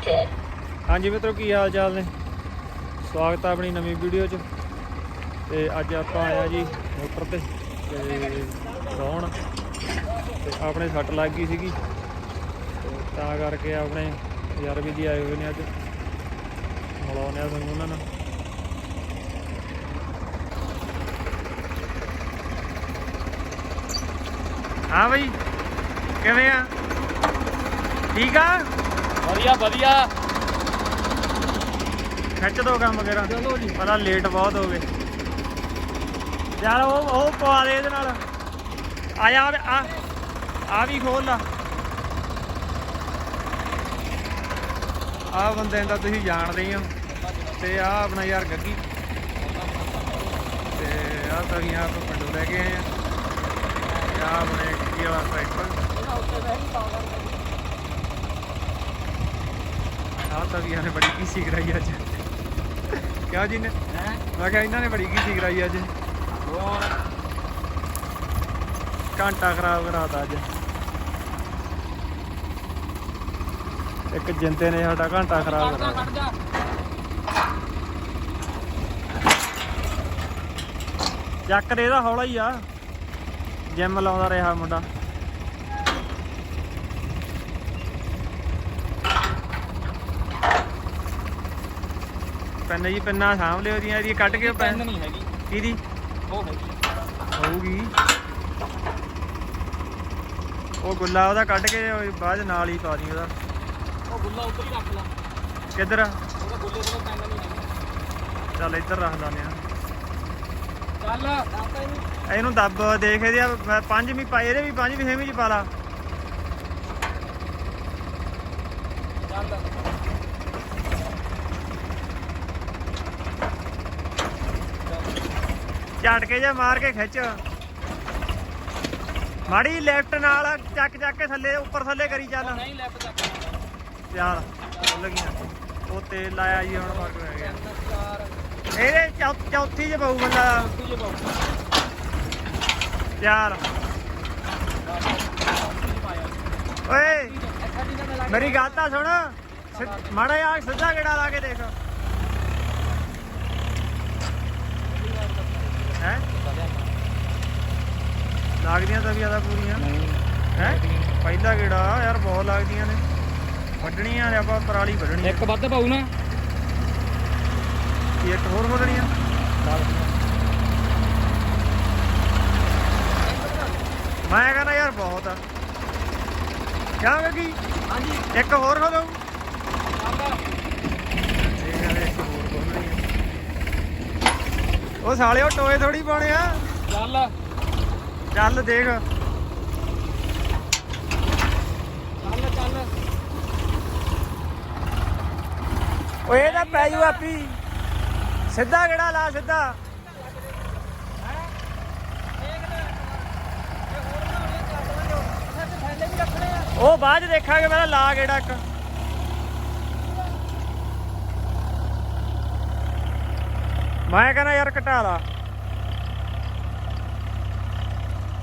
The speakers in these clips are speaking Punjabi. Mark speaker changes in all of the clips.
Speaker 1: disconnected.
Speaker 2: ਹਾਂਜੀ ਮਿੱਤਰੋ, ਕੀ ਹਾਲ ਚਾਲ ਨੇ? ਸਵਾਗਤ ਹੈ ਆਪਣੀ ਨਵੀਂ ਵੀਡੀਓ 'ਚ। ਤੇ ਅੱਜ ਆਪਾਂ ਆਇਆ ਜੀ ਮੋਟਰ ਤੇ ਤੇ ਰੌਣ ਤੇ ਆਪਣੇ ਸੱਟ ਲੱਗ ਗਈ ਸੀਗੀ। ਤੇ ਤਾਂ ਕਰਕੇ ਆਪਣੇ ਯਾਰ ਵੀ ਜੀ ਆਏ ਹੋਏ ਨੇ ਅੱਜ। ਮਿਲਾਉਂਦੇ ਆ ਤੁਹਾਨੂੰ ਉਹਨਾਂ ਨਾਲ। ਹਾਂ ਬਈ, ਕਿਵੇਂ ਆ? ਠੀਕ ਆ?
Speaker 3: ਵਧੀਆ ਵਧੀਆ।
Speaker 2: ਖਿੱਚ ਦੋ ਕੰਮ ਕਰਾਂ ਚਲੋ ਜੀ। ਪਤਾ ਲੇਟ ਬਹੁਤ ਹੋ ਗਏ। ਯਾਰ ਉਹ ਉਹ ਪਵਾ ਦੇ ਇਹਦੇ ਨਾਲ। ਆ ਆ ਆ ਵੀ ਖੋਲ ਲਾ। ਆ ਬੰਦੇ ਤਾਂ ਤੁਸੀਂ ਜਾਣਦੇ ਹੀ ਹੋ। ਤੇ ਆ ਆਪਣਾ ਯਾਰ ਗੱਗੀ। ਤੇ ਆ ਤਵੀਆਂ ਆਪਾਂ ਪਿੰਡੋਂ ਲੈ ਕੇ ਆਏ ਆ। ਤੇ ਆ ਆਪਣੇ ਗੱਗੀ ਵਾਲਾ ਟਰੈਕਟਰ ਆ ਤਵੀਆਂ ਨੇ ਬੜੀ ਕੀਸੀ ਕਰਾਈ ਅੱਜ। ਕਿਉਂ ਜੀ ਨੇ ਮੈਂ ਕਿਹਾ ਇਹਨਾਂ ਨੇ ਬੜੀ ਕੀਸੀ ਕਰਾਈ ਅੱਜ। ਘੰਟਾ ਖਰਾਬ ਕਰਾਤਾ ਅੱਜ। ਇੱਕ ਜਿੰਦੇ ਨੇ ਸਾਡਾ ਘੰਟਾ ਖਰਾਬ ਕਰਾਤਾ
Speaker 3: ਕੱਢ ਜਾ
Speaker 2: ਚੱਕ ਦੇ ਇਹਦਾ ਹੌਲਾ ਹੀ ਆ। ਜਿਮ ਲਾਉਂਦਾ ਰਿਹਾ ਮੁੰਡਾ। ਪੈਨ ਜੀ ਪੈਨਾਂ ਸਾਂਭ ਲਿਓ ਦੀਆਂ ਇਹਦੀ ਕੱਢ ਕੇ
Speaker 3: ਪੈਨ ਨਹੀਂ ਹੈਗੀ।
Speaker 2: ਕਿਹਦੀ?
Speaker 3: ਉਹ ਹੈਗੀ।
Speaker 2: ਹੋਊਗੀ। ਉਹ ਗੁੱਲਾ ਉਹਦਾ ਕੱਢ ਕੇ ਬਾਅਦ ਨਾਲ ਹੀ ਪਾ ਦੀ ਉਹਦਾ।
Speaker 3: ਉਹ ਗੁੱਲਾ ਉੱਪਰ ਹੀ ਰੱਖ ਲਾ।
Speaker 2: ਕਿੱਧਰ
Speaker 3: ਉਹਦਾ ਗੁੱਲੇ ਕੋਲ ਪੈਨ ਨਹੀਂ ਹੈਗੀ।
Speaker 2: ਚੱਲ ਇੱਧਰ ਰੱਖ ਦਾਨੇ ਆ
Speaker 3: ਚੱਲ ਦੱਸਦਾ ਇਹਨੂੰ।
Speaker 2: ਇਹਨੂੰ ਦੱਬ ਦੇਖ ਇਹਦੇ ਆ, ਮੈਂ ਪੰਜਵੀਂ ਪਾਈ ਇਹਦੇ ਵੀ ਪੰਜਵੀਂ ਛੇਵੀਂ ਚ ਪਾ ਲਾ। ਝਟਕੇ ਜੇ ਮਾਰ ਕੇ ਖਿੱਚ। ਮਾੜੀ ਲੈਫਟ ਨਾਲ ਚੱਕ ਚੱਕ ਕੇ ਥੱਲੇ ਉੱਪਰ ਥੱਲੇ ਕਰੀ ਚੱਲ।
Speaker 3: ਨਹੀਂ ਲੈਫਟ ਚੱਕ
Speaker 2: ਖੁੱਲ ਗਈਆਂ। ਉਹ ਤੇਲ ਲਾਇਆ ਜੀ ਹੁਣ ਫ਼ਰਕ ਗਿਆ। ਇਹਦੇ ਚੌਥੀ ਚ ਪਊ ਬੰਦਾ। ਚੱਲ ਓਏ। ਮੇਰੀ ਗੱਲ ਤਾਂ ਸੁਣ। ਮਾੜਾ ਜਿਹਾ ਸਿੱਧਾ ਗੇੜਾ ਲਾ ਕੇ ਦੇਖ ਹੈ ਲੱਗਦੀਆਂ ਤਾਂ ਵੀ ਜ਼ਿਆਦਾ ਪੂਰੀਆਂ। ਹੈ? ਪਹਿਲਾ ਗੇੜਾ ਯਾਰ ਬਹੁਤ ਲੱਗਦੀਆਂ ਨੇ। ਵੱਢਣੀਆਂ ਨੇ ਆਪਾਂ ਪਰਾਲੀ ਵੱਢਣੀ
Speaker 3: ਇੱਕ ਵੱਧ ਪਾਉ ਨਾ।
Speaker 2: ਇੱਕ ਹੋਰ ਵੱਢਣੀਆਂ ਮੈਂ ਕਹਿੰਦਾ ਯਾਰ ਬਹੁਤ ਆ। ਕਿਆ ਲੱਗੀ
Speaker 3: ਹਾਂਜੀ।
Speaker 2: ਇੱਕ ਹੋਰ ਹੋ ਜਾਊ ਵੱਢਣੀ। ਉਹ ਸਾਲਿਓ ਟੋਏ ਥੋੜੀ ਪਾਉਣੇ ਆ।
Speaker 3: ਚੱਲ।
Speaker 2: ਚੱਲ ਦੇਖ।
Speaker 3: ਚੱਲ ਚੱਲ।
Speaker 2: ਓਏ ਇਹਦਾ ਪੈ ਜੂ ਆਪੀ। ਸਿੱਧਾ ਕਿਹੜਾ ਲਾ ਸਿੱਧਾ। ਉਹ ਬਾਅਦ ਦੇਖਾਂਗੇ ਮੈਂ ਲਾ ਕਿਹੜਾ ਇੱਕ। ਮੈਂ ਕਹਿੰਦਾ ਯਾਰ ਘਟਾ ਲਾ।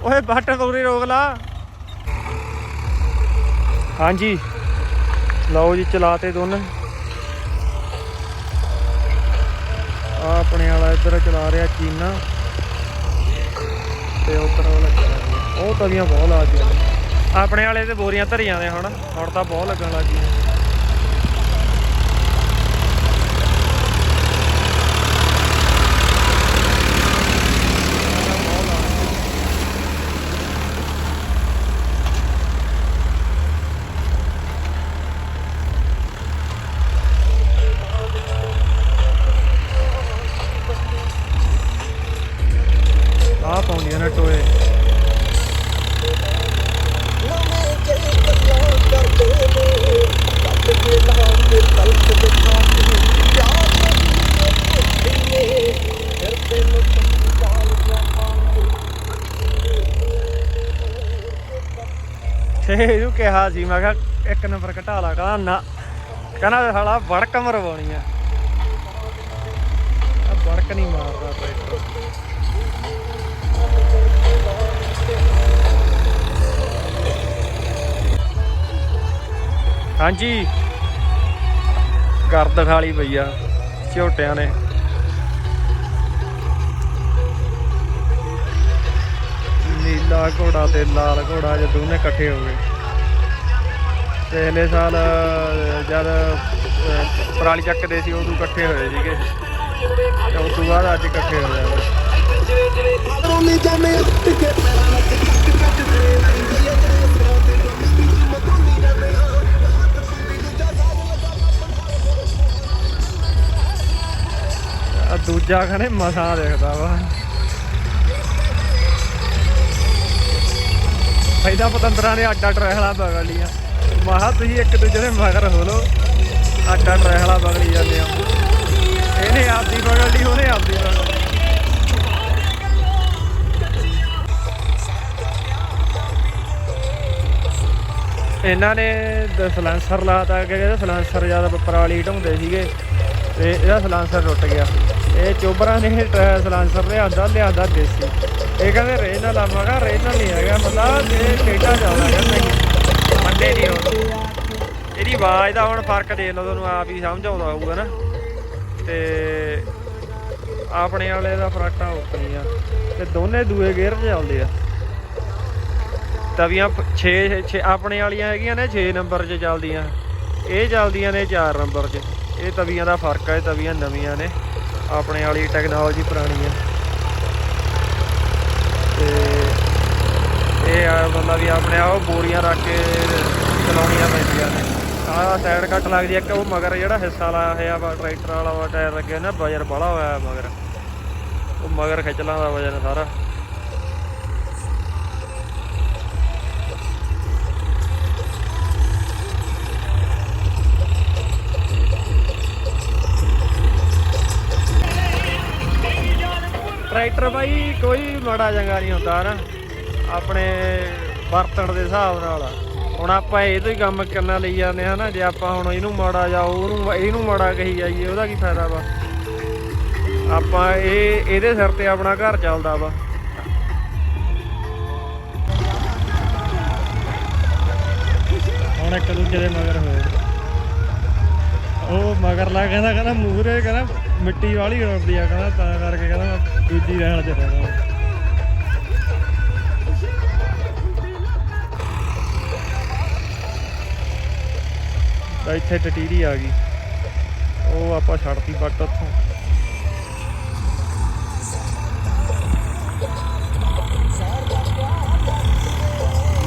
Speaker 2: ਓਏ ਬੱਟ ਪੂਰੀ ਰੋਕ ਲਾ। ਹਾਂਜੀ। ਲਓ ਜੀ, ਚਲਾਤੇ ਦੋਨੇ। ਆ ਆਪਣੇ ਵਾਲਾ ਇੱਧਰ ਚਲਾ ਰਿਹਾ ਚੀਨਾ। ਤੇ ਉੱਪਰ ਵਾਲਾ ਚਲਾ ਰਿਹਾ ਉਹ ਤਵੀਆਂ ਬਹੁਤ ਲੱਗਦੀਆਂ ਨੇ। ਆਪਣੇ ਵਾਲੇ ਤੇ ਬੋਰੀਆਂ ਧਰੀਆਂ ਨੇ ਹੁਣ। ਹੁਣ ਤਾਂ ਬਹੁਤ ਲੱਗਣ ਲੱਗ ਗਈਆਂ। ਆ ਪਾਉਂਦੀਆਂ ਨੇ ਟੋਏ। ਤੇ ਇਹਨੂੰ ਕਿਹਾ ਸੀ, ਮੈਂ ਕਿਹਾ ਇੱਕ ਨੰਬਰ ਘਟਾ ਲਾ, ਕਹਿੰਦਾ ਨਾ। ਕਹਿੰਦਾ ਸਾਲਾ ਵੜਕ ਮਰਵਾਉਣੀ ਆ। ਵੜਕ ਨਹੀਂ ਮਾਰਦਾ ਟਰੈਕਟਰ ਹਾਂਜੀ। ਗਰਦ ਖਾਲੀ ਪਈ ਆ, ਝੋਟਿਆਂ ਨੇ। ਨੀਲਾ ਘੋੜਾ ਤੇ ਲਾਲ ਘੋੜਾ ਜੇ ਦੋਨੇ ਇਕੱਠੇ ਹੋ ਗਏ। ਪਹਿਲੇ ਸਾਲ, ਜਦ ਪਰਾਲੀ ਚੱਕਦੇ ਸੀ, ਉਦੋਂ ਇਕੱਠੇ ਹੋਏ ਸੀਗੇ। ਤੇ ਉਸ ਤੋਂ ਬਾਅਦ ਅੱਜ ਇਕੱਠੇ ਹੋਏ ਆ ਦੂਜਾ ਕਹਿੰਦੇ ਮਸਾਂ ਦੇਖਦਾ ਵਾ। ਫਾਇਦਾ ਪਤੰਦਰਾਂ ਨੇ ਅੱਡਾ ਟਰਹਿਲਾ ਬਗਲ ਲੀਆਂ ਮਹਾ ਤੁਸੀਂ ਇੱਕ ਦੂਜੇ ਦੇ ਮਗਰ ਹੋ ਲੋ ਅੱਡਾ ਟਰਹਿਲਾ ਬਗਲੀ ਜਾਂਦੇ ਆ। ਇਹਨੇ ਆਪਦੀ ਬਗਲ ਲਈ, ਉਹਨੇ ਆਪਦੀ ਬਗਲ ਇਹਨਾਂ ਨੇ ਸਲੈਂਸਰ ਲਾਤਾ ਕਿ ਇਹਦਾ ਸਲੈਂਸਰ ਜ਼ਿਆਦਾ ਪਰਾਲੀ ਢਾਉਂਦੇ ਸੀਗੇ। ਤੇ ਇਹਦਾ ਸਲੈਂਸਰ ਟੁੱਟ ਗਿਆ। ਇਹ ਚੋਬਰਾਂ ਨੇ ਟ- ਲਿਆਂਦਾ ਲਿਆਂਦਾ ਦੇਸੀ। ਇਹ ਕਹਿੰਦੇ ਰੇਨ ਨਾਲ ਲਾਵਾਂਗਾ ਰੇਨ ਨਾਲ ਨਹੀਂ ਹੈਗਾ। ਮਤਲਬ ਇਹ ਟੇਡਾ ਚੱਲਦਾ ਕਹਿੰਦੇ ਨਹੀਂ ਨਹੀਂ ਉਹ। ਇਹਦੀ ਆਵਾਜ਼ ਦਾ ਹੁਣ ਫ਼ਰਕ ਦੇਖ ਲਓ, ਤੁਹਾਨੂੰ ਆਪ ਹੀ ਸਮਝ ਆਉਂਦਾ ਹੋਊਗਾ ਨਾ। ਤੇ ਆਪਣੇ ਵਾਲੇ ਦਾ ਫਰਾਟਾ ਉੱਪਰੀ ਆ। ਤੇ ਦੋਨੇ ਦੂਏ ਗੇਅਰ 'ਚ ਚੱਲਦੇ ਆ। ਤਵੀਆਂ 6 6 ਆਪਣੇ ਵਾਲੀਆਂ ਹੈਗੀਆਂ ਨੇ 6 ਨੰਬਰ 'ਚ ਚੱਲਦੀਆਂ। ਇਹ ਚੱਲਦੀਆਂ ਨੇ 4 ਨੰਬਰ 'ਚ। ਇਹ ਤਵੀਆਂ ਦਾ ਫ਼ਰਕ ਹੈ ਤਵੀਆਂ ਨਵੀਆਂ ਨੇ। ਆਪਣੇ ਵਾਲੀ ਟੈਕਨੋਲੋਜੀ ਪੁਰਾਣੀ ਹੈ ਤੇ ਇਹ ਆ ਮਤਲਬ ਵੀ ਆਪਣੇ ਆਪ ਬੋਰੀਆਂ ਰੱਖ ਕੇ ਚਲਾਉਣੀਆਂ ਪੈਂਦੀਆਂ ਨੇ। ਆਹ ਸਾਈਡ ਕੱਟ ਲੱਗਦੀ ਹੈ ਕਿ ਉਹ ਮਗਰ ਜਿਹੜਾ ਹਿੱਸਾ ਲਾਇਆ ਹੋਇਆ ਵਾ ਟਰੈਕਟਰ ਵਾਲਾ ਵਾ, ਟਾਇਰ ਲੱਗੇ ਨਾ ਵਜਨ ਬੜਾ ਹੋਇਆ ਮਗਰ। ਉਹ ਮਗਰ ਖਿੱਚਲਾਂ ਦਾ ਵਜਨ ਸਾਰਾ। ਟਰੈਕਟਰ ਬਾਈ, ਕੋਈ ਮਾੜਾ ਚੰਗਾ ਨਹੀਂ ਹੁੰਦਾ ਨਾ। ਆਪਣੇ ਵਰਤਣ ਦੇ ਹਿਸਾਬ ਨਾਲ। ਹੁਣ ਆਪਾਂ ਇਹ ਤੋਂ ਹੀ ਕੰਮ ਕਰਨਾ ਲਈ ਜਾਂਦੇ ਹਾਂ ਨਾ, ਜੇ ਆਪਾਂ ਹੁਣ ਇਹਨੂੰ ਮਾੜਾ ਜਾਂ ਉਹਨੂੰ, ਇਹਨੂੰ ਮਾੜਾ ਕਹੀ ਜਾਈਏ, ਉਹਦਾ ਕੀ ਫਾਇਦਾ ਵਾ? ਆਪਾਂ ਇਹ, ਇਹਦੇ ਸਿਰ ਤੇ ਆਪਣਾ ਘਰ ਚੱਲਦਾ ਵਾ। ਹੁਣ ਇੱਕ ਦੂਜੇ ਦੇ ਮਗਰ ਹੋਏ ਉਹ ਮਗਰ ਲਾ ਕਹਿੰਦਾ ਕਹਿੰਦਾ ਮੂਹਰੇ, ਕਹਿੰਦਾ ਮਿੱਟੀ ਵਾਲੀ ਉੜਦੀ ਆ, ਕਹਿੰਦਾ ਤਾਂ ਕਰਕੇ ਕਹਿੰਦਾ ਦੂਜੀ ਰਹਿਣ ਚ ਰਹਿਣਾ। ਤਾਂ ਇੱਥੇ ਟਟੀਰੀ ਆ ਗਈ। ਉਹ ਆਪਾਂ ਛੱਡਤੀ ਬੱਟ ਉੱਥੋਂ।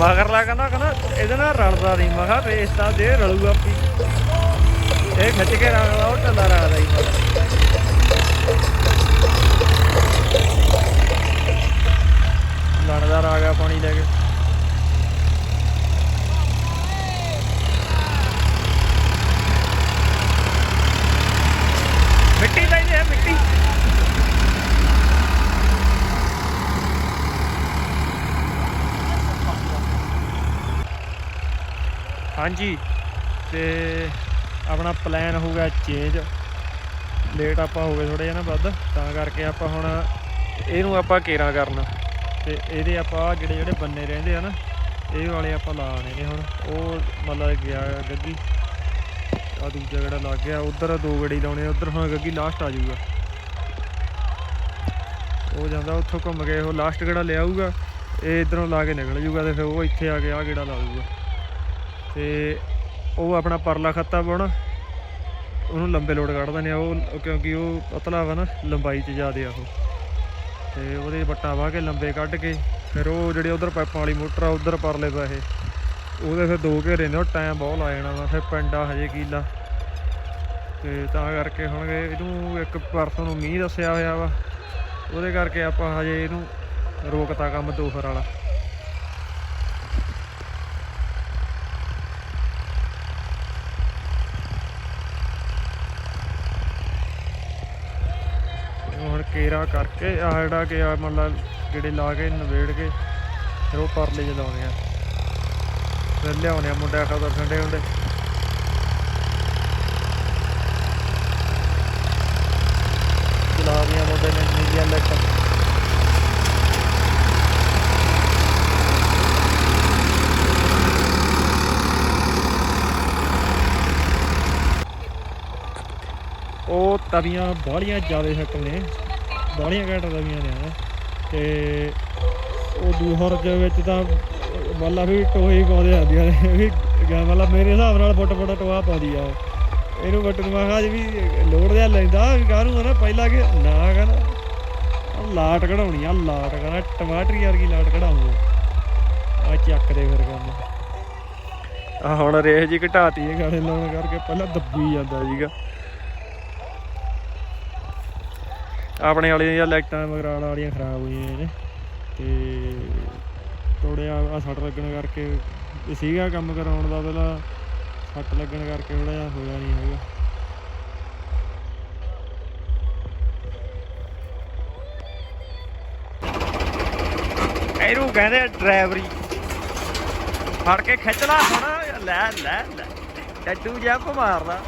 Speaker 2: ਮਗਰਲਾ ਕਹਿੰਦਾ ਕਹਿੰਦਾ ਇਹਦੇ ਨਾਲ ਰਲਦਾ ਨਹੀਂ ਮੈਂ ਕਿਹਾ ਰੇਸ ਤਾਂ ਦੇ ਰਲੂਗਾ ਆਪੀ। ਇਹ ਖਿੱਚ ਕੇ ਰੱਖਦਾ ਉਹ ਟੱਲਾ ਰੱਖਦਾ ਹੀ ਮਗਰ ਆ ਗਿਆ ਪਾਣੀ ਲੈ ਕੇ। ਮਿੱਟੀ ਤਾਂ ਇਹ ਮਿੱਟੀ। ਹਾਂਜੀ, ਤੇ ਆਪਣਾ ਪਲਾਨ ਹੋ ਗਿਆ ਚੇਂਜ ਲੇਟ ਆਪਾਂ ਹੋ ਗਏ ਥੋੜੇ ਜਿਹਾ ਨਾ ਵੱਧ, ਤਾਂ ਕਰਕੇ ਆਪਾਂ ਹੁਣ ਇਹਨੂੰ ਆਪਾਂ ਕੇਰਾ ਕਰਨਾ। ਤੇ ਇਹਦੇ ਆਪਾਂ ਆਹ ਜਿਹੜੇ ਜਿਹੜੇ ਬੰਨੇ ਰਹਿੰਦੇ ਆ ਨਾ, ਇਹ ਵਾਲੇ ਆਪਾਂ ਲਾਣੇ ਨੇ ਹੁਣ। ਉਹ ਮਤਲਬ ਗਿਆ ਗੱਗੀ। ਆ ਦੂਜਾ ਜਿਹੜਾ ਲੱਗ ਗਿਆ, ਉਧਰ ਦੋ ਗੜੀ ਲਾਉਣੇ ਉਧਰ ਹੁਣ ਗੱਗੀ ਲਾਸਟ ਆ ਜਾਊਗਾ। ਉਹ ਜਾਂਦਾ ਉੱਥੋਂ ਘੁੰਮ ਕੇ, ਉਹ ਲਾਸਟ ਗੇੜਾ ਲਿਆਊਗਾ, ਇਹ ਇਧਰੋਂ ਲਾ ਕੇ ਨਿਕਲ ਜਾਊਗਾ ਤੇ ਫਿਰ ਉਹ ਇੱਥੇ ਆ ਕੇ ਆ ਗੇੜਾ ਲਾ ਦਊਗਾ ਤੇ ਉਹ ਆਪਣਾ ਪਰਲਾ ਖੱਤਾ ਪਾਉਣਾ। ਉਹਨੂੰ ਲੰਬੇ ਲੋਡ ਕੱਢ ਦਿੰਦੇ ਆ ਉਹ ਕਿਉਂਕਿ ਉਹ ਪਤਲਾ ਵਾ ਨਾ, ਲੰਬਾਈ 'ਚ ਜ਼ਿਆਦੇ ਆ ਉਹ। ਤੇ ਉਹਦੇ ਵੱਟਾਂ ਵਾਹ ਕੇ ਲੰਬੇ ਕੱਢ ਕੇ, ਫਿਰ ਉਹ ਜਿਹੜੇ ਉਧਰ ਪਾਈਪਾਂ ਵਾਲੀ ਮੋਟਰ ਆ, ਉਧਰ ਪਰਲੇ ਪਾਸੇ। ਉਹਦੇ ਫਿਰ ਦੋ ਘੇਰੇ ਨੇ, ਉਹ ਟਾਈਮ ਬਹੁਤ ਲਾ ਜਾਣਾ ਵਾ, ਫਿਰ ਪਿੰਡਾ ਹਜੇ ਕੀਲਾ। ਤੇ ਤਾਂ ਕਰਕੇ ਹੁਣ ਇਹਨੂੰ ਇੱਕ ਪਰਸੋਂ ਨੂੰ ਮੀਂਹ ਦੱਸਿਆ ਹੋਇਆ ਵਾ। ਉਹਦੇ ਕਰਕੇ ਆਪਾਂ ਹਜੇ ਇਹਨੂੰ ਰੋਕਤਾ ਕੰਮ ਦੋਫਰ ਵਾਲਾ ਹੁਣ ਕੇਰਾ ਕਰਕੇ ਆ ਜਿਹੜਾ ਕਿ ਆ ਮਤਲਬ ਜਿਹੜੇ ਲਾ ਕੇ ਨਵੇੜ ਕੇ, ਫਿਰ ਉਹ ਪਰਲੇ ਚ ਲਾਉਣੇ ਆ। ਫਿਰ ਲਿਆਉਣੇ ਆ ਮੁੰਡਾ ਖਬਰ ਠੰਡੇ ਹੁੰਦੇ ਚਲਾ ਦੀਆਂ ਮੁੰਡੇ ਨੇ ਨੀਲੀਆਂ ਲਾਈਟਾਂ। ਉਹ ਤਵੀਆਂ ਬਾਹਲੀਆਂ ਜ਼ਿਆਦਾ ਹਿੱਟ ਨੇ। ਬਾਹਲੀਆਂ ਘੱਟ ਤਵੀਆਂ ਨੇ ਨਾ ਤੇ ਉਹ ਦੂਹਰ ਦੇ ਵਿੱਚ ਤਾਂ ਮੱਲਾ ਵੀ ਟੋਏ ਪਾਉਂਦੇ ਆਂਦੀਆਂ ਨੇ। ਵੀ ਮੱਲਾ ਮੇਰੇ ਹਿਸਾਬ ਨਾਲ ਫੁੱਟ ਫੁੱਟ ਟੋਆ ਪਾਉਂਦੀ ਆ ਇਹਨੂੰ ਵੱਟ ਨੂੰ ਮੈਂ ਜੀ ਵੀ ਲੋੜ ਜਿਹਾ ਲੈਂਦਾ, ਵੀ ਕਾਹਨੂੰ ਹਨਾ ਪਹਿਲਾਂ ਕਿ ਨਾ ਕਹਿੰਦਾ। ਲਾਟ ਕਢਾਉਣੀ ਆ, ਲਾਟ ਕਹਿੰਦਾ ਟਮਾਟਰੀ ਵਰਗੀ ਲਾਟ ਕਢਾਉਂਗਾ ਆ। ਚੱਕ ਦੇ ਫਿਰ ਕੰਮ। ਆ ਹੁਣ ਰੇਹ ਜੀ ਘਟਾਤੀ ਇਹ ਗਾਣੇ ਲਾਉਣ ਕਰਕੇ, ਪਹਿਲਾਂ ਦੱਬੀ ਜਾਂਦਾ ਸੀਗਾ। ਆਪਣੇ ਵਾਲੀਆਂ ਜਾਂ ਲਾਈਟਾਂ ਮਗਰਾਲ ਵਾਲੀਆਂ ਖਰਾਬ ਹੋਈਆਂ ਨੇ ਤੇ ਥੋੜ੍ਹਾ ਆ ਸੱਟ ਲੱਗਣ ਕਰਕੇ ਇਹ ਸੀਗਾ ਕੰਮ ਕਰਾਉਣ ਦਾ ਪਹਿਲਾਂ। ਸੱਟ ਲੱਗਣ ਕਰਕੇ ਥੋੜਾ ਜਿਹਾ ਹੋਇਆ ਨਹੀਂ ਹੈਗਾ। ਇਹਨੂੰ ਕਹਿੰਦੇ ਡਰਾਈਵਰੀ। ਫੜ ਕੇ ਖਿੱਚ ਲਾ ਹੁਣ ਲੈ ਲੈ ਲੈ। ਡੱਡੂ ਜਿਹਾ ਕੋ ਮਾਰਦਾ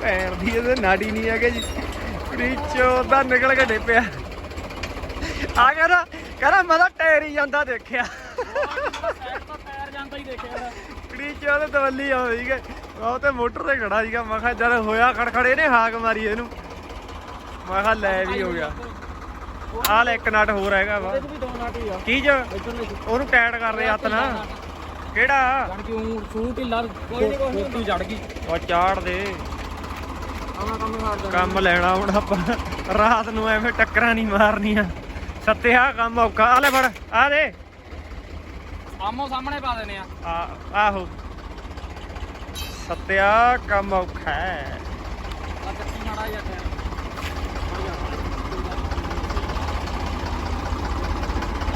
Speaker 2: ਭੈਣ ਦੀ ਇਹਦੇ ਨਾੜੀ ਨਹੀਂ ਹੈਗੇ ਜੀ। ਨੀਚੋ ਦਾ ਨਿਕਲ ਕੇ ਡਿੱਪਿਆ ਆ ਕਹਿੰਦਾ ਕਹਿੰਦਾ ਮੈਂ ਤਾਂ ਟਾਇਰ ਹੀ ਜਾਂਦਾ ਦੇਖਿਆ।
Speaker 3: ਸਾਈਡ ਤੋਂ
Speaker 2: ਦਵੱਲੀ ਆ ਸੀਗੇ ਉਹ ਤੇ ਮੋਟਰ ਤੇ ਖੜਾ ਸੀਗਾ ਮੈਂ ਕਿਹਾ ਜਦ ਹੋਇਆ ਖੜਖੜੇ ਨੇ ਹਾਕ ਮਾਰੀ ਇਹਨੂੰ। ਮੈਂ ਕਿਹਾ ਲੈ ਵੀ ਹੋ ਗਿਆ। ਆ ਲੈ ਇੱਕ ਨਟ ਹੋਰ ਹੈਗਾ ਵਾ। ਕੀ ਜ? ਉਹਨੂੰ ਟਾਈਟ ਕਰ ਦੇ ਹੱਥ ਨਾਲ। ਕਿਹੜਾ?
Speaker 3: ਜੜ ਕੇ ਉਹ ਸੂਟ ਹੀ ਲੱਗ ਕੋਈ ਨਹੀਂ ਕੋਈ ਜੜ ਗਈ
Speaker 2: ਉਹ ਚਾੜ ਦੇ।
Speaker 3: ਆਵਾਂ ਕੰਮ
Speaker 2: ਲੈਣਾ ਹੁਣ ਆਪਾਂ। ਰਾਤ ਨੂੰ ਐਵੇਂ ਟੱਕਰਾਂ ਨਹੀਂ ਮਾਰਨੀਆਂ। ਸੱਤਿਆ ਕੰਮ ਔਖਾ। ਆ ਲੈ ਫੜ ਆ ਦੇ।
Speaker 3: ਆਮੋ ਸਾਹਮਣੇ ਪਾ ਦੇਣੇ ਆ।
Speaker 2: ਆ ਆਹੋ। ਸੱਤਿਆ ਕੰਮ ਔਖਾ ਹੈ।
Speaker 3: ਆ ਕੱਚੀ ਮਾੜਾ ਜਿਹਾ ਟਾਇਰ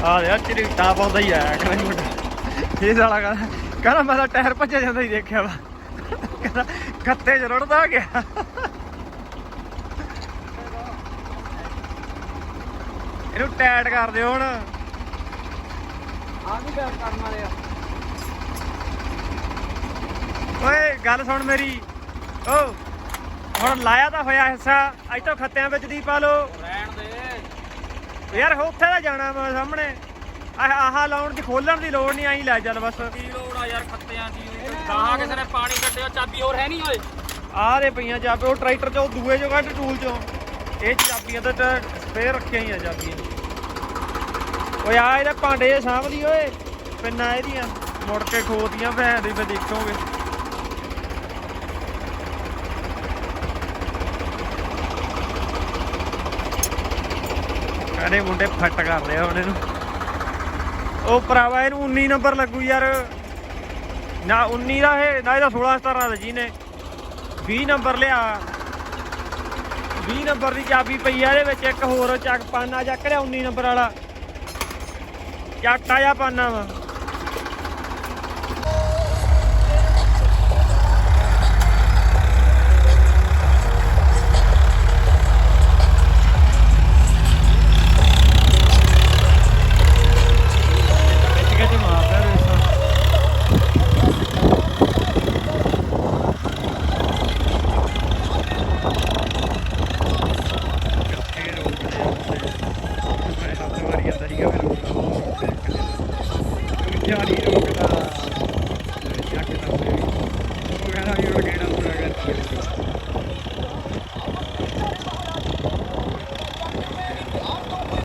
Speaker 2: ਆ ਦੇ ਚਰੀਟਾ ਪਾਉਂਦਾ ਹੀ ਆਇਆ ਕਹਿੰਦਾ ਮੁੰਡਾ ਇਹ ਸਾਲਾ ਕਹਿੰਦਾ ਕਹਿੰਦਾ ਮੈਂ ਤਾਂ ਟਾਇਰ ਭੱਜਿਆ ਜਾਂਦਾ ਹੀ ਦੇਖਿਆ ਵਾ। ਕਹਿੰਦਾ ਖੱਤੇ 'ਚ ਰੁੜਦਾ ਗਿਆ। ਇਹਨੂੰ ਟਾਈਟ ਕਰ ਦਿਓ ਹੁਣ।
Speaker 3: ਆ ਵੀ ਬੈਕ ਕਰਨ ਵਾਲੇ ਆ।
Speaker 2: ਓਏ ਗੱਲ ਸੁਣ ਮੇਰੀ। ਓ ਹੁਣ ਲਾਇਆ ਤਾਂ ਹੋਇਆ ਹਿੱਸਾ ਅੱਜ ਤੋਂ ਖੱਤਿਆਂ ਵਿੱਚ ਦੀ ਪਾ ਲੋ
Speaker 3: ਰਹਿਣ ਦੇ।
Speaker 2: ਯਾਰ ਉੱਥੇ ਤਾਂ ਜਾਣਾ ਮੈਂ ਸਾਹਮਣੇ। ਆਹ ਆਹ ਲਾਉਣ ਦੀ ਖੋਲਣ ਦੀ ਲੋੜ ਨਹੀਂ ਆਈ ਲੈ ਚੱਲ ਬਸ।
Speaker 3: ਕੀ ਲੋੜ ਆ ਯਾਰ ਖੱਤਿਆਂ ਦੀ? ਗਾਹਾਂ ਕਿਸੇ ਨੇ ਪਾਣੀ ਕੱਢਿਆ ਚਾਬੀ ਹੋਰ ਹੈ ਨਹੀਂ ਓਏ।
Speaker 2: ਆਹ ਦੇ ਪਈਆਂ ਚਾਬੀ ਉਹ ਟਰੈਕਟਰ ਚੋਂ ਦੂਏ ਚੋਂ ਕੱਢ ਟੂਲ ਚੋਂ। ਇਹ ਚਾਬੀਆਂ ਤਾਂ ਫੇਰ ਰੱਖੀਆਂ ਹੀ ਆ ਚਾਬੀਆਂ। ਓਏ ਆ ਇਹਦੇ ਭਾਂਡੇ ਜਿਹੇ ਸਾਂਭਦੀ ਓਏ। ਪਿੰਨਾ ਇਹਦੀਆਂ। ਮੁੜ ਕੇ ਖੋਤੀਆਂ ਭੈਣ ਦੀ ਫੇ ਦੇਖੋਗੇ। ਕਹਿੰਦੇ ਮੁੰਡੇ ਫੱਟ ਕਰ ਲਿਆ ਹੁਣ ਇਹਨੂੰ ਉਹ ਭਰਾਵਾ ਇਹਨੂੰ 19 ਨੰਬਰ ਲੱਗੂ ਯਾਰ। ਨਾ 19 ਦਾ ਇਹ, ਨਾ ਇਹਦਾ 16 17 ਦਾ ਜੀ ਨੇ 20 ਨੰਬਰ ਲਿਆ। 20 ਨੰਬਰ ਦੀ ਚਾਬੀ ਪਈ ਆ ਇਹਦੇ ਵਿੱਚ, ਇੱਕ ਹੋਰ ਚੱਕ, ਪਾਨਾ ਚੱਕ ਲਿਆ 19 ਨੰਬਰ ਵਾਲਾ। ਚੱਕਾ ਜਾਂ ਪਾਨਾ ਵਾ।